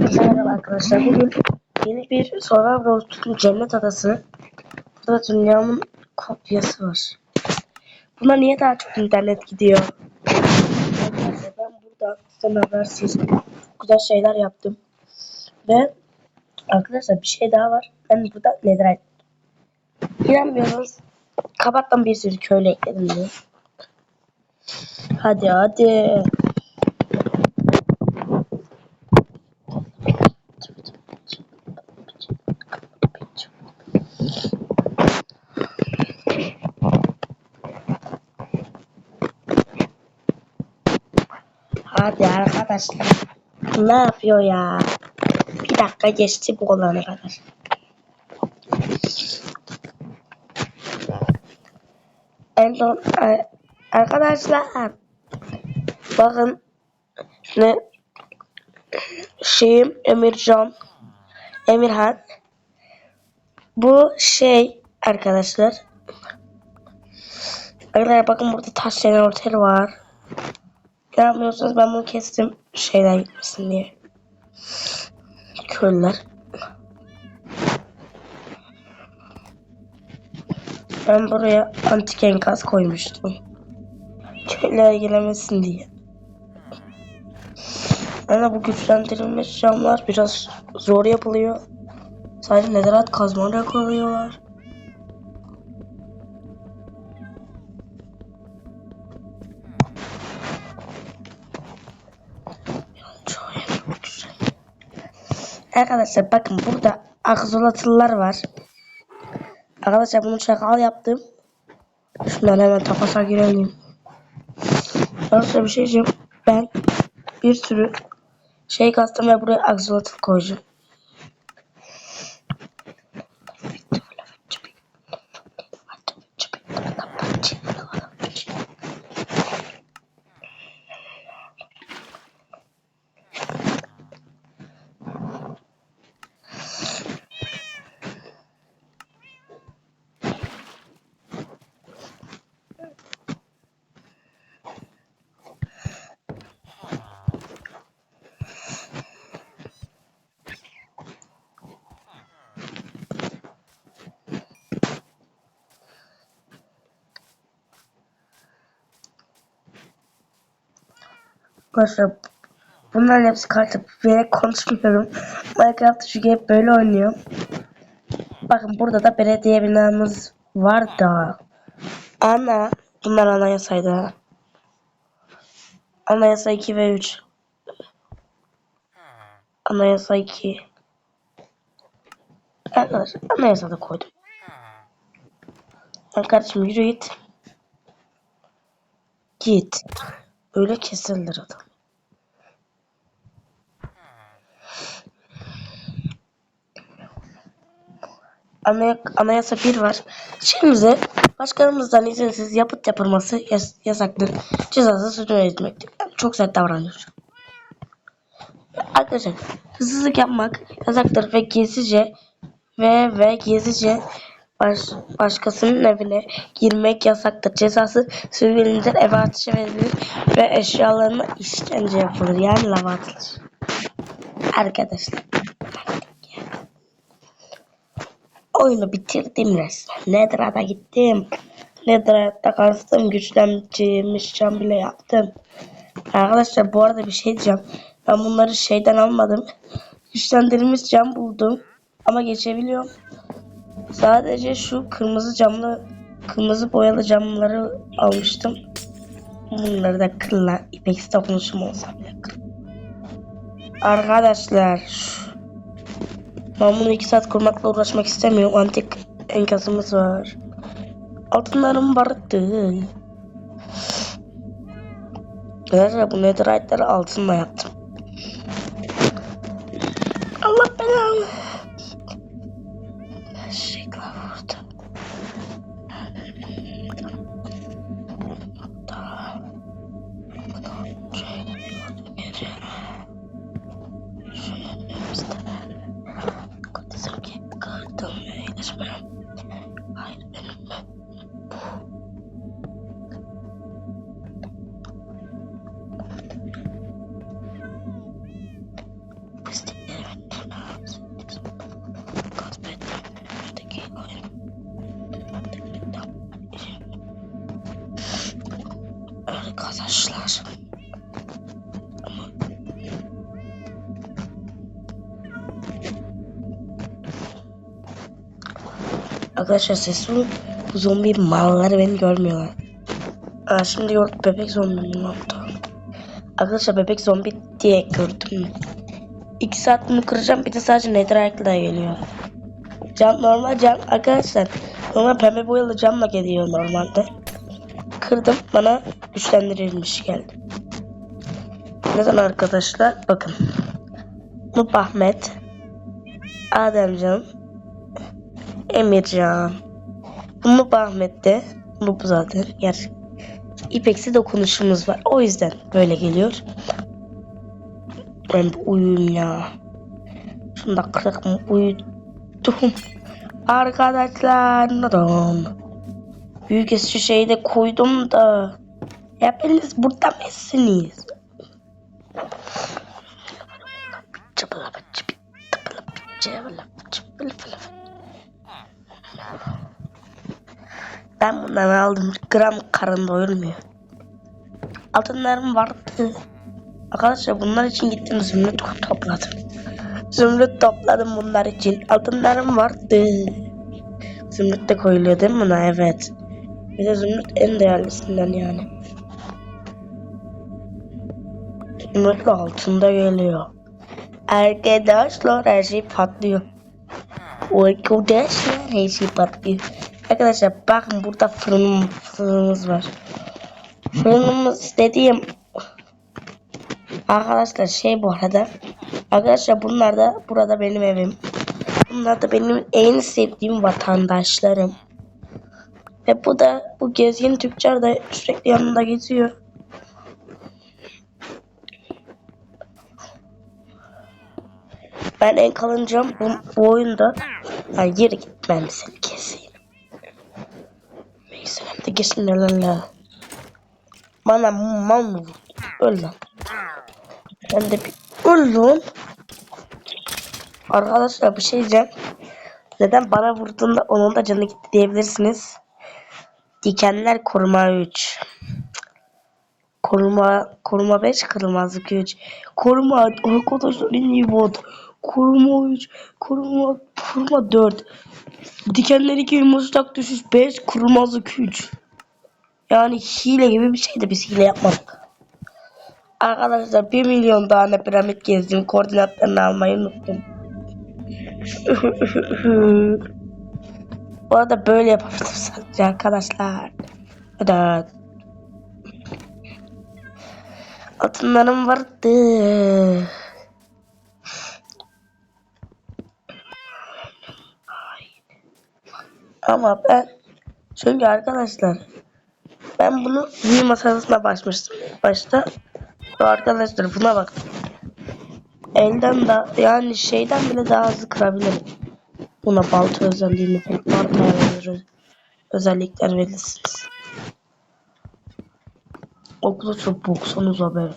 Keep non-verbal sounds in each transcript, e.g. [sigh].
Merhaba arkadaşlar. Bugün yeni bir Survivor Roast'un cennet adası. Burada dünyamın kopyası var. Buna niye daha çok internet gidiyor? Arkadaşlar ben burada sizden habersiz çok güzel şeyler yaptım. Ve arkadaşlar bir şey daha var. Ben burada netherite. İnanmıyorsanız kabaktan bir sürü köylü ekledim diye. Hadi hadi. Hadi arkadaşlar. Ne yapıyor ya? Bir dakika geçti bu olana kadar. En son e, arkadaşlar bakın ne şeyim Emircan Emirhan bu şey arkadaşlar Arkadaşlar bakın burada taş jeneratörü var. Yapmıyorsanız ben bunu kestim şeyler gitmesin diye. Köylüler. Ben buraya antik enkaz koymuştum. Köylere gelemesin diye. Yani bu güçlendirilmiş camlar biraz zor yapılıyor. Sadece nederat kazmayla koruyorlar. Arkadaşlar bakın burada akzolatlılar var. Arkadaşlar bunu çakal yaptım. Şundan hemen tapasa girelim. Arkadaşlar bir şey diyeceğim. Ben bir sürü şey kastım ve buraya akzolatıl koyacağım. Arkadaşlar bunların hepsi kartı ve konuşmuyorum. Minecraft çünkü hep böyle oynuyor. Bakın burada da belediye binamız var da. Ana. Bunlar anayasaydı. Anayasa 2 ve 3. Anayasa 2. Arkadaşlar anayasada koydum. Lan kardeşim yürü git. Git. Öyle kesilir adam. Anay anayasa 1 var. Şimdi başkanımızdan izinsiz yapıt yapılması yas yasaktır. Cezası suç etmektir. Yani çok sert davranıyor. Arkadaşlar hırsızlık yapmak yasaktır ve gizlice ve ve gizlice baş, başkasının evine girmek yasaktır. Cezası sürgününden eve ateşe verilir ve eşyalarına işkence yapılır. Yani lava. Arkadaşlar. Oyunu bitirdim resmen. Nether'a gittim. Nether'a kastım güçlenmiş cam bile yaptım. Arkadaşlar bu arada bir şey diyeceğim. Ben bunları şeyden almadım. Güçlendirilmiş cam buldum. Ama geçebiliyorum. Sadece şu kırmızı camlı kırmızı boyalı camları almıştım. Bunları da kırla ipeksi dokunuşum olsa bile. Arkadaşlar ben bunu iki saat kurmakla uğraşmak istemiyorum. Antik enkazımız var. Altınlarım vardı. Arkadaşlar bu netherite'ları altınla yaptım. Allah belanı. Hayır Arkadaşlar ses bu. Bu zombi malları beni görmüyorlar. Aa, şimdi gördüm bebek zombi ne yaptı? Arkadaşlar bebek zombi diye gördüm. İki saat bunu kıracağım bir de sadece netherite da geliyor. Cam normal cam arkadaşlar. Normal pembe boyalı camla geliyor normalde. Kırdım bana güçlendirilmiş geldi. Neden arkadaşlar? Bakın. Nup Ahmet. Ademcan. Emircan. Nup Ahmet'te. Nup zaten. Yer. İpeksi dokunuşumuz var. O yüzden böyle geliyor. Ben de uyuyayım ya. Şunda kırık mı uyudum. [laughs] Arkadaşlar neden? Büyük eski şeyi de koydum da. Hepiniz burada mısınız? Ben bundan aldım. Gram karın doyurmuyor. Altınlarım vardı. Arkadaşlar bunlar için gittim zümrüt topladım. Zümrüt topladım bunlar için. Altınlarım vardı. Zümrüt de koyuluyor değil mi buna? Evet. Bir de zümrüt en değerlisinden yani. Zümrüt altında geliyor. Arkadaşlar her şey patlıyor. Arkadaşlar her şey patlıyor. Arkadaşlar bakın burada fırın, fırınımız var. Fırınımız dediğim Arkadaşlar şey bu arada. Arkadaşlar bunlar da burada benim evim. Bunlar da benim en sevdiğim vatandaşlarım. Ve bu da bu gezgin tüccar da sürekli yanında geziyor. Ben en kalıncam bu, bu oyunda. Yani yere gitmem seni keseyim La Bana mal mı vurdu? Öl lan ben de bir öldüm. Arkadaşlar bir şey diyeceğim. Neden bana vurduğunda onun da canı gitti diyebilirsiniz. Dikenler koruma 3. Koruma koruma 5 kırılmazlık 3. Koruma arkadaşlar en iyi bot. Koruma 3. Koruma koruma 4. Dikenler 2 yumuşak düşüş 5 kırılmazlık 3. Yani hile gibi bir şeydi biz hile yapmadık. Arkadaşlar 1 milyon tane piramit gezdim. Koordinatlarını almayı unuttum. [laughs] Bu arada böyle yapabilirim sadece arkadaşlar. Evet. Altınlarım vardı. Ama ben çünkü arkadaşlar ben bunu büyü masasına başmıştım. Başta Arkadaşlar buna bak. Elden da yani şeyden bile daha hızlı kırabilirim. Buna balta özelliğini falan balta özellikler verirsiniz. Okulu çok boksanız haber.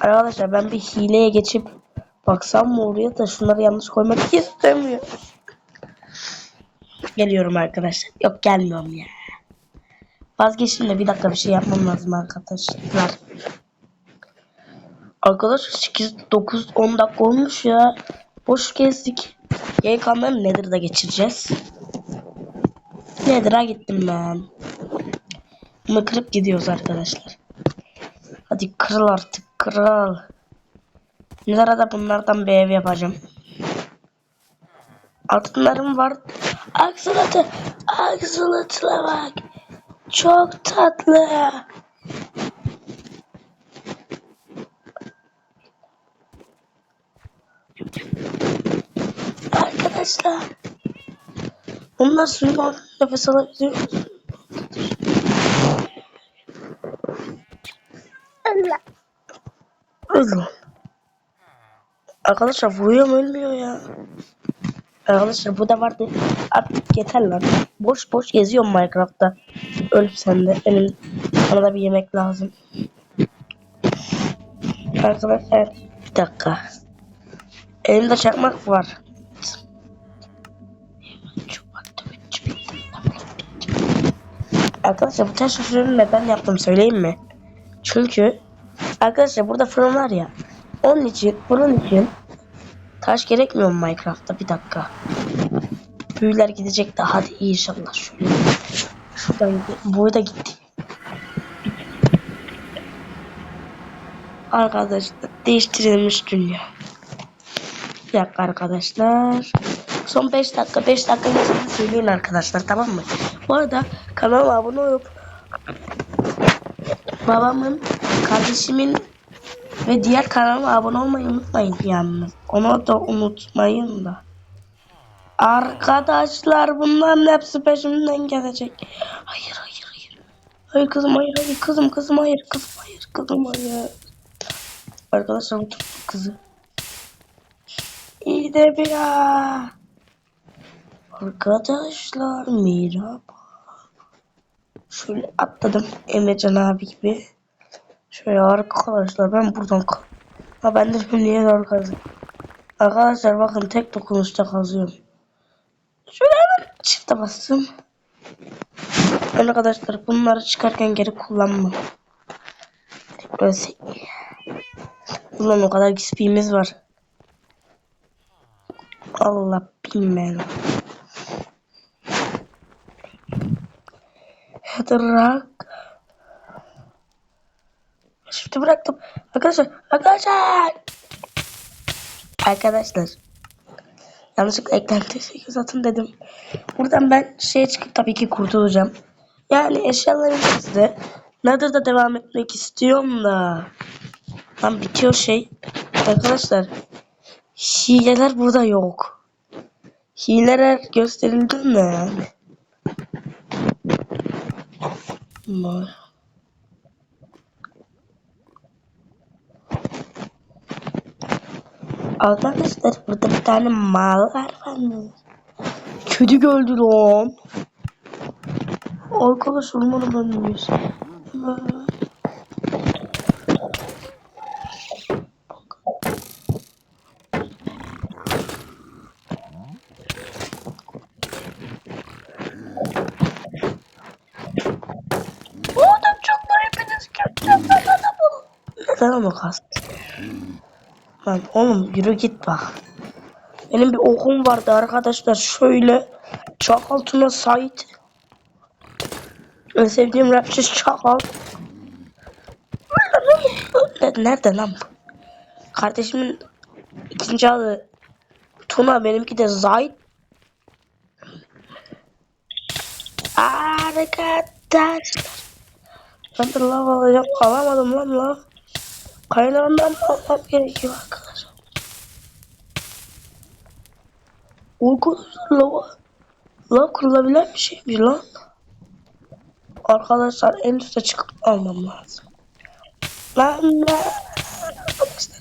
Arkadaşlar ben bir hileye geçip baksam mı oraya da şunları yanlış koymak istemiyorum. Geliyorum arkadaşlar. Yok gelmiyorum ya. Vazgeçtim de bir dakika bir şey yapmam lazım arkadaşlar. Arkadaşlar 8, 9, 10 dakika olmuş ya. Boş gezdik. Geri kalanları Nether'da geçireceğiz. Nether'a gittim ben. Bunu kırıp gidiyoruz arkadaşlar. Hadi kırıl artık kırıl. Nether'a da bunlardan bir ev yapacağım. Altınlarım var. Aksalatı. Aksalatına bak. Çok tatlı. Arkadaşlar. Bunlar suyun altında nefes alabiliyor. Allah. Öldüm. Arkadaşlar vuruyor mu ölmüyor ya. Arkadaşlar bu da vardı. Artık yeter lan. Boş boş geziyorum Minecraft'ta. Ölüp sen de. Benim bana da bir yemek lazım. Arkadaşlar bir dakika. Elimde çakmak var. Arkadaşlar bu ters köşeleri neden yaptım söyleyeyim mi? Çünkü arkadaşlar burada fırın var ya. Onun için bunun için taş gerekmiyor Minecraft'ta? Bir dakika. Büyüler gidecek de hadi inşallah şöyle. Şuradan gidelim. Boyu da gitti. Arkadaşlar değiştirilmiş dünya. Bir dakika arkadaşlar. Son 5 dakika 5 dakika geçtiğini söyleyin arkadaşlar tamam mı? Bu arada kanalıma abone olup babamın, kardeşimin ve diğer kanalıma abone olmayı unutmayın yalnız. Onu da unutmayın da. Arkadaşlar bunların hepsi peşimden gelecek. Hayır hayır hayır. Hayır kızım hayır hayır kızım kızım hayır kızım hayır kızım hayır. Arkadaşlar bu kızı. İyi de bir. Arkadaşlar merhaba. Şöyle atladım Emrecan abi gibi. Şöyle arkadaşlar ben buradan. Ha ben de şimdi niye kazıyorum. Arkadaşlar bakın tek dokunuşta kazıyorum. Çifte bastım. Ben arkadaşlar bunları çıkarken geri kullanma. Böyle Ulan o kadar XP'miz var. Allah bilmem. Dırak. Şimdi bıraktım. Arkadaşlar, arkadaşlar. Arkadaşlar. Yanlışlıkla eklenti 8 atın dedim. Buradan ben şeye çıkıp tabii ki kurtulacağım. Yani eşyaların size. Nether'da devam etmek istiyorum da. Lan bitiyor şey. Arkadaşlar. Hileler burada yok. Hileler gösterildi mi yani? Arkadaşlar burada bir tane mal var. Kedi gördü lan. Arkadaş ormana dönmüş. O adam çok garip bir çıkarttı. Neden onu kastı? Lan oğlum yürü git bak. Benim bir okum vardı arkadaşlar. Şöyle Çakal Tuna Sait. En sevdiğim rapçi Çakal. Ne- Nerede lan bu? Kardeşimin ikinci adı Tuna benimki de Zayt. Arkadaşlar. Ben de lav alacağım. Alamadım lan lav. Kaynağından almam gerekiyor arkadaşlar. Arkadaşlar lava. Lav kurulabilen bir şeymiş lan. Arkadaşlar en üstte çıkıp almam lazım. Lan lan.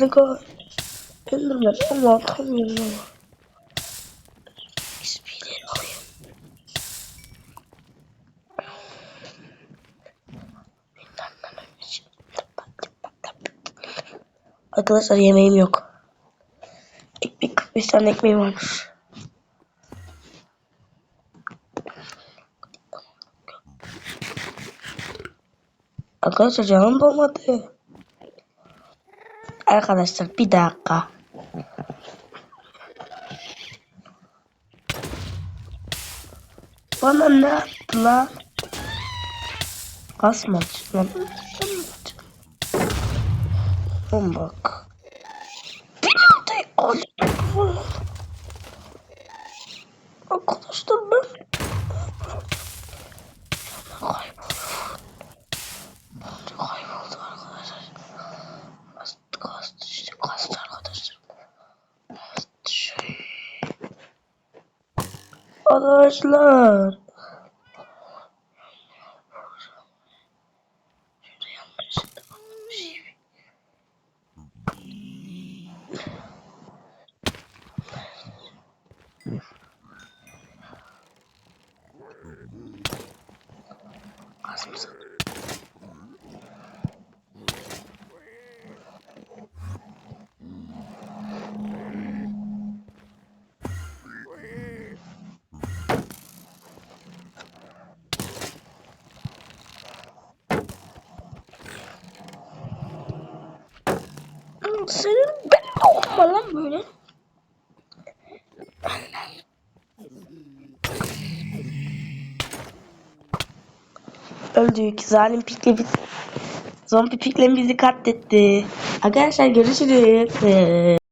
Arkadaşlar koy. Enderman Allah tam yerine Arkadaşlar yemeğim yok. Ekmek 45 tane ekmeğim varmış. Arkadaşlar canım dolmadı. Arkadaşlar bir dakika. Bana ne yaptı lan? Kasmaç lan. Oğlum bak. Bir anda Arkadaşlar ben arkadaşlar. Kastı kastı işte kastı arkadaşlar. Kastı şey. Arkadaşlar. Şuraya yanlışlıkla bir şey. Kasmıza. Senin ben dokunma lan böyle. Öldük. Zalim pikle biz. Zombi pikle bizi katletti. Arkadaşlar görüşürüz. Ee,